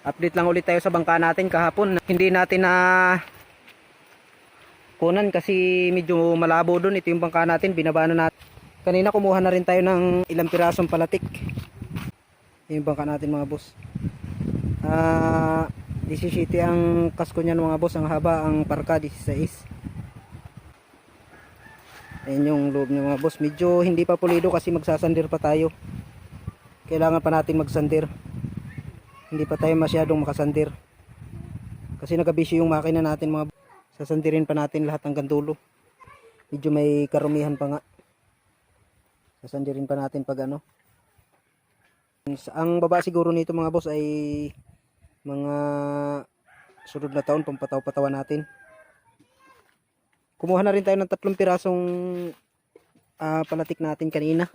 Update lang ulit tayo sa bangka natin kahapon. Hindi natin na kunan kasi medyo malabo doon. Ito yung bangka natin, binaba na natin. Kanina kumuha na rin tayo ng ilang pirasong palatik. Yung bangka natin mga boss. Ah, 17 ang kasko niyan mga boss, ang haba ang parka 16. Ayan yung loob niya mga boss. Medyo hindi pa pulido kasi magsasandir pa tayo. Kailangan pa natin magsandir. Hindi pa tayo masyadong makasandir. Kasi nagabisyo yung makina natin mga sasandirin pa natin lahat hanggang dulo. Medyo may karumihan pa nga. Sasandirin pa natin pag ano. Ang baba siguro nito mga boss ay mga sunod na taon pampataw-patawa natin. Kumuha na rin tayo ng tatlong pirasong ah, palatik natin kanina.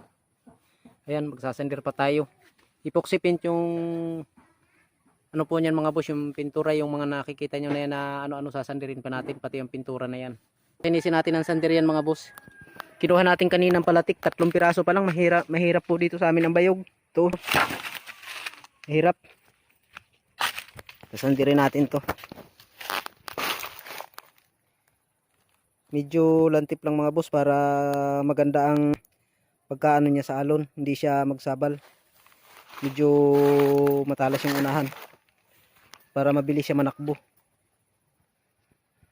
Ayan, magsasandir pa tayo. Paint yung ano po niyan mga boss, yung pintura, yung mga nakikita nyo na yan na ano-ano sasandirin pa natin, pati yung pintura na yan. Tinisin natin ang sandir yan mga boss. Kinuha natin kaninang palatik, tatlong piraso pa lang, mahirap, mahirap po dito sa amin ang bayog. Ito. Mahirap. Sasandirin natin to. Medyo lantip lang mga boss para maganda ang pagkaano niya sa alon. Hindi siya magsabal. Medyo matalas yung unahan. Para mabilis siya manakbo.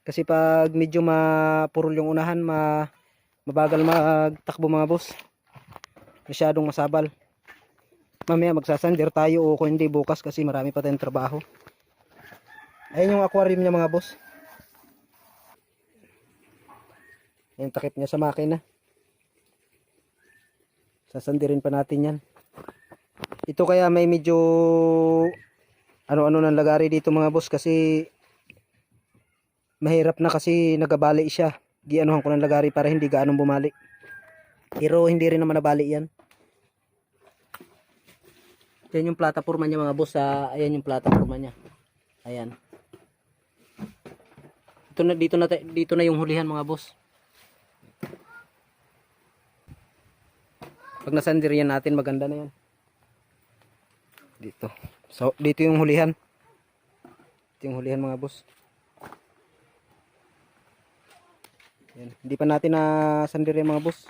Kasi pag medyo mapurol yung unahan, ma mabagal magtakbo mga boss. Masyadong masabal. Mamaya magsasandir tayo o kung hindi bukas kasi marami pa tayong trabaho. Ayun yung aquarium niya mga boss. Yung takip niya sa makina. Sasandirin pa natin yan. Ito kaya may medyo ano-ano ng lagari dito mga boss kasi mahirap na kasi nagabali siya. Gianuhan ko ng lagari para hindi gaanong bumali. Pero hindi rin naman nabali yan. Yan yung plataforma niya mga boss. Ah, ayan yung plataforma niya. Ayan. Ito na dito na dito na yung hulihan mga boss. Pag nasandir yan natin maganda na yan. Dito. So dito yung hulihan. Ito yung hulihan mga boss. Yan. Hindi pa natin na sandir yan mga boss.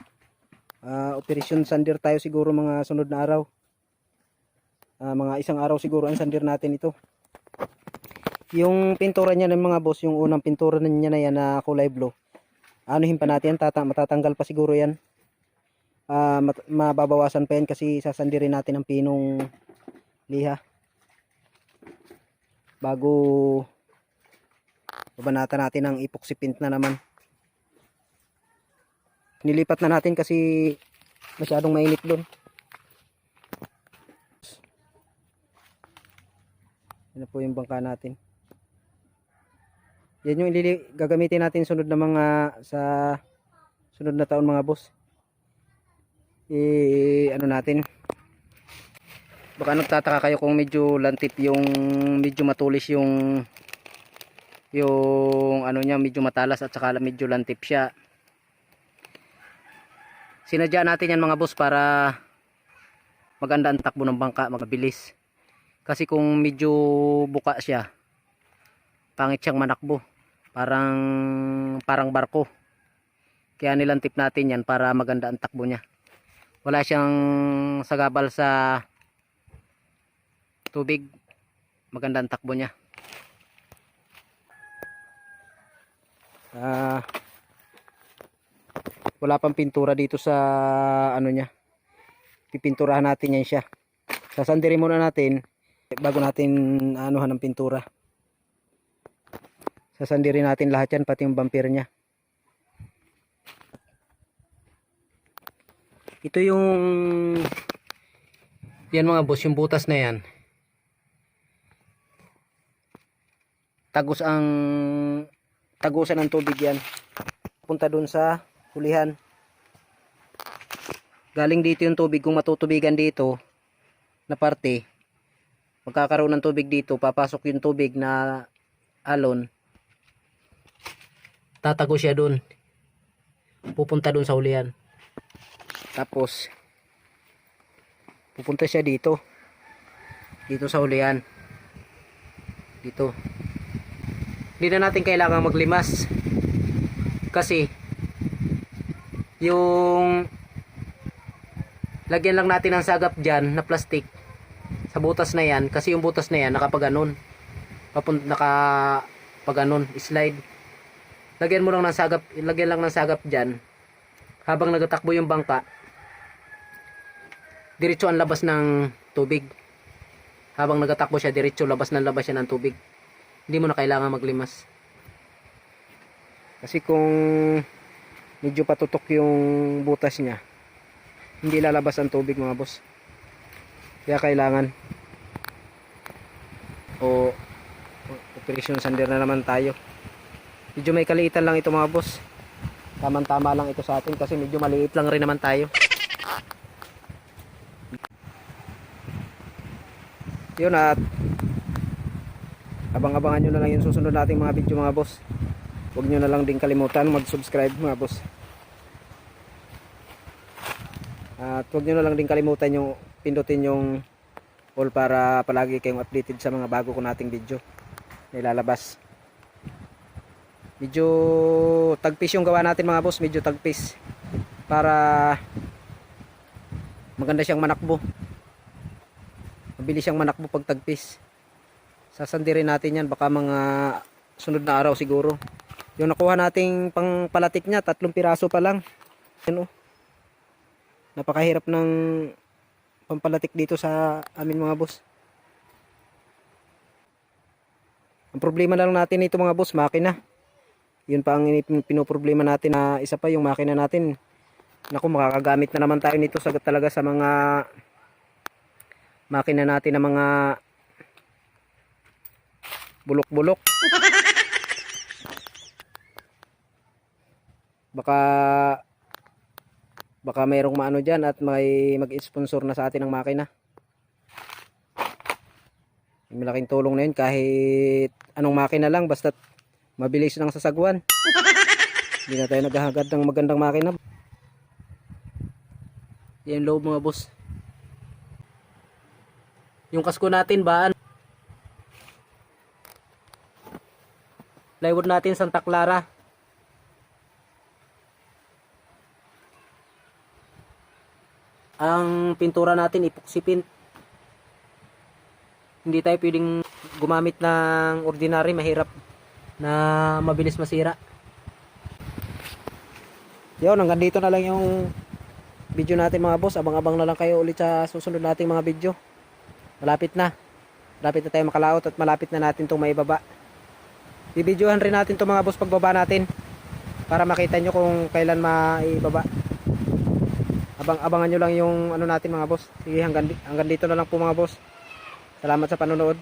Ah, operation sandir tayo siguro mga sunod na araw. Ah, mga isang araw siguro ang sandir natin ito. Yung pintura niya ng mga boss, yung unang pintura niya na yan na kulay blue. Anuhin pa natin tata matatanggal pa siguro yan. Mat- mababawasan pa yan kasi sasandirin natin ang pinong liha. Bago babanatan natin ang epoxy paint na naman. Nilipat na natin kasi masyadong mainit doon. Yan po yung bangka natin. Yan yung gagamitin natin sunod na mga sa sunod na taon mga boss. Eh ano natin? Baka nagtataka kayo kung medyo lantip yung medyo matulis yung yung ano niya medyo matalas at saka medyo lantip siya. Sinadya natin yan mga boss para maganda ang takbo ng bangka, magabilis. Kasi kung medyo buka siya, pangit siyang manakbo. Parang parang barko. Kaya nilantip natin yan para maganda ang takbo niya. Wala siyang sagabal sa tubig. Maganda ang takbo niya. Ah, wala pang pintura dito sa ano niya. Pipinturahan natin yan siya. Sasandirin muna natin bago natin anuhan ng pintura. Sasandirin natin lahat yan pati yung bumper niya. Ito yung yan mga boss, yung butas na yan. Tagos ang tagusan ng tubig yan. Punta dun sa hulihan. Galing dito yung tubig kung matutubigan dito na parte. Magkakaroon ng tubig dito, papasok yung tubig na alon. Tatago siya dun. Pupunta dun sa hulihan. Tapos pupunta siya dito. Dito sa hulihan. dito hindi na natin kailangan maglimas. Kasi yung lagyan lang natin ng sagap dyan na plastic sa butas na yan kasi yung butas na yan nakapaganon. Papunt naka paganon slide. Lagyan mo lang ng sagap lagyan lang ng sagap dyan. Habang nagatakbo yung bangka diretso ang labas ng tubig. Habang nagatakbo siya diretso labas ng labas siya ng tubig hindi mo na kailangan maglimas. Kasi kung medyo patutok yung butas niya hindi lalabas ang tubig mga boss. Kaya kailangan o operation sander na naman tayo. Medyo may kaliitan lang ito mga boss. Tamang tama lang ito sa atin kasi medyo maliit lang rin naman tayo. Yun at abang-abangan nyo na lang yung susunod nating mga video mga boss. Huwag nyo na lang din kalimutan mag subscribe mga boss. At huwag nyo na lang din kalimutan yung pindutin yung all para palagi kayong updated sa mga bago ko nating video na ilalabas. Medyo tagpis yung gawa natin mga boss. Medyo tagpis. Para maganda siyang manakbo. Mabilis siyang manakbo pag tagpis sasandirin natin yan. Baka mga sunod na araw siguro. Yung nakuha nating pang palatik niya tatlong piraso pa lang. Yan oh. Napakahirap ng pampalatik dito sa amin mga boss. Ang problema lang natin ito mga boss makina. Yun pa ang pinoproblema natin na isa pa yung makina natin. Naku makakagamit na naman tayo nito sa talaga sa mga makina natin na mga bulok-bulok. Baka baka mayroong maano dyan at may mag-sponsor na sa atin ng makina. Malaking tulong na yun kahit anong makina lang basta mabilis lang sasagwan. Hindi na tayo naghahagad ng magandang makina. Yan loob mga boss. Yung kasko natin ba plywood natin Santa Clara. Ang pintura natin epoxy paint hindi tayo pwedeng gumamit ng ordinary mahirap na mabilis masira. Yun hanggang dito na lang yung video natin mga boss. Abang-abang na lang kayo ulit sa susunod nating mga video. Malapit na. Malapit na tayo makalaot at malapit na natin itong maibaba bibidyohan rin natin itong mga boss pagbaba natin para makita nyo kung kailan maibaba. Abang abangan nyo lang yung ano natin mga boss. Sige hanggang, hanggang dito na lang po mga boss. Salamat sa panonood